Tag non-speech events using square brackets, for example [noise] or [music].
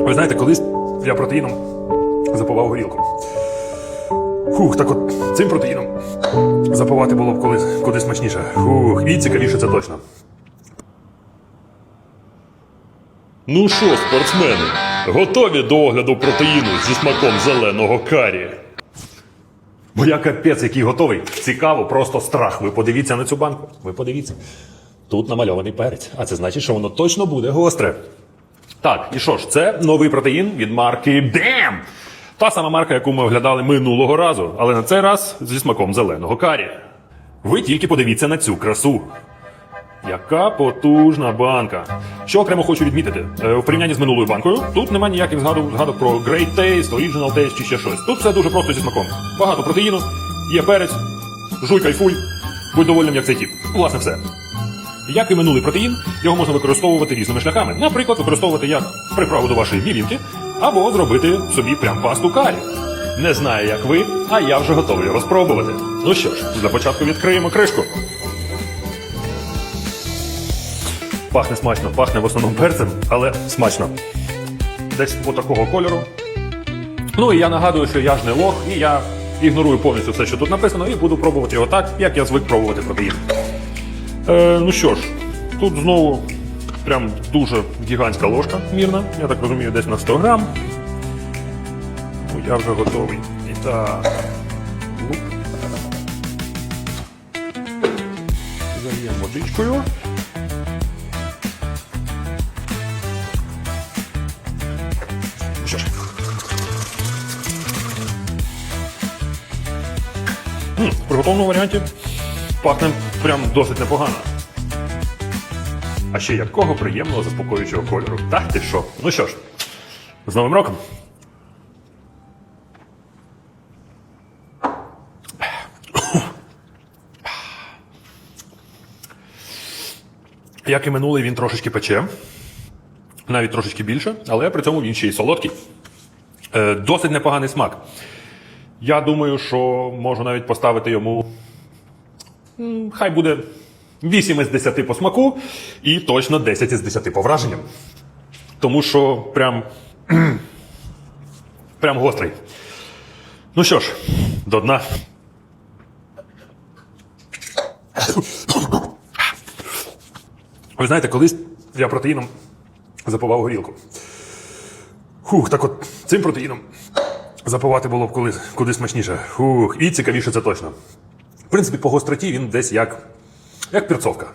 Ви знаєте, колись я протеїном запивав горілку. Фух, так от цим протеїном запивати було б колись куди смачніше. Фух, і цікавіше це точно. Ну що, спортсмени, готові до огляду протеїну зі смаком зеленого карі? Бо я капець, який готовий. Цікаво, просто страх. Ви подивіться на цю банку. Ви подивіться. Тут намальований перець, а це значить, що воно точно буде гостре. Так, і що ж, це новий протеїн від марки BAM! Та сама марка, яку ми оглядали минулого разу, але на цей раз зі смаком зеленого карі. Ви тільки подивіться на цю красу. Яка потужна банка. Що окремо хочу відмітити, е, в порівнянні з минулою банкою, тут немає ніяких згадок, згадок про Great Taste, Original Taste чи ще щось. Тут все дуже просто зі смаком. Багато протеїну, є перець, жуй кайфуй, будь довольним, як цей тіп. Власне, все. Як і минулий протеїн, його можна використовувати різними шляхами. Наприклад, використовувати як приправу до вашої мівінки, або зробити собі прям пасту карі. Не знаю, як ви, а я вже готовий його спробувати. Ну що ж, для початку відкриємо кришку. Пахне смачно, пахне в основному перцем, але смачно. Десь по такого кольору. Ну і я нагадую, що я ж не лох, і я ігнорую повністю все, що тут написано, і буду пробувати його так, як я звик пробувати протеїн. Е, ну що ж, тут знову прям дуже гігантська ложка мірна. Я так розумію, десь на 100 грам. Ну, я вже готовий. І так. Зальємо водичкою. В приготовленому варіанті пахне прям досить непогано. А ще якого приємного заспокоюючого кольору. Так ти що? Ну що ж, з Новим роком! Як і минулий, він трошечки пече, навіть трошечки більше, але при цьому він ще й солодкий. Е, досить непоганий смак. Я думаю, що можу навіть поставити йому. Хай буде 8 із 10 по смаку і точно 10 із 10 по враженням. Тому що прям. [clears throat] прям гострий. Ну що ж, до дна. Ви знаєте, колись я протеїном запивав горілку. Фух, так от цим протеїном запивати було б коли, куди смачніше. Фух, і цікавіше це точно. Принципі, по гостроті він десь як, як перцовка.